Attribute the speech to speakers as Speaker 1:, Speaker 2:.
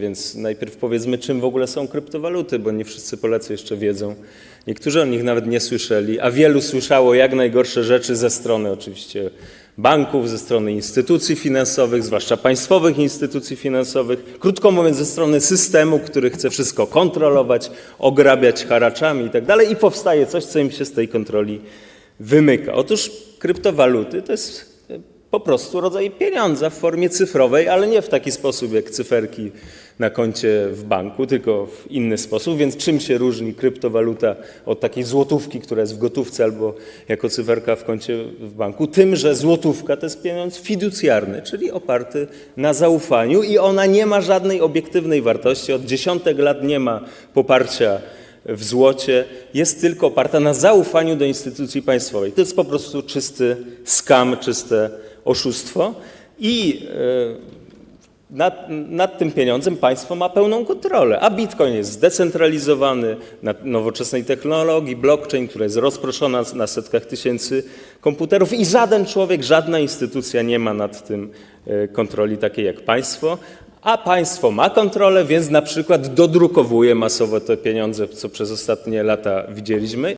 Speaker 1: Więc najpierw powiedzmy, czym w ogóle są kryptowaluty, bo nie wszyscy Polacy jeszcze wiedzą. Niektórzy o nich nawet nie słyszeli, a wielu słyszało jak najgorsze rzeczy ze strony oczywiście banków, ze strony instytucji finansowych, zwłaszcza państwowych instytucji finansowych. Krótko mówiąc, ze strony systemu, który chce wszystko kontrolować, ograbiać haraczami i tak i powstaje coś, co im się z tej kontroli wymyka. Otóż kryptowaluty to jest po prostu rodzaj pieniądza w formie cyfrowej, ale nie w taki sposób jak cyferki na koncie w banku, tylko w inny sposób. Więc czym się różni kryptowaluta od takiej złotówki, która jest w gotówce albo jako cyferka w koncie w banku? Tym, że złotówka to jest pieniądz fiducjarny, czyli oparty na zaufaniu i ona nie ma żadnej obiektywnej wartości. Od dziesiątek lat nie ma poparcia w złocie, jest tylko oparta na zaufaniu do instytucji państwowej. To jest po prostu czysty skam, czyste oszustwo i e, nad, nad tym pieniądzem państwo ma pełną kontrolę, a bitcoin jest zdecentralizowany na nowoczesnej technologii, blockchain, która jest rozproszona na setkach tysięcy komputerów i żaden człowiek, żadna instytucja nie ma nad tym e, kontroli takiej jak państwo, a państwo ma kontrolę, więc na przykład dodrukowuje masowo te pieniądze, co przez ostatnie lata widzieliśmy.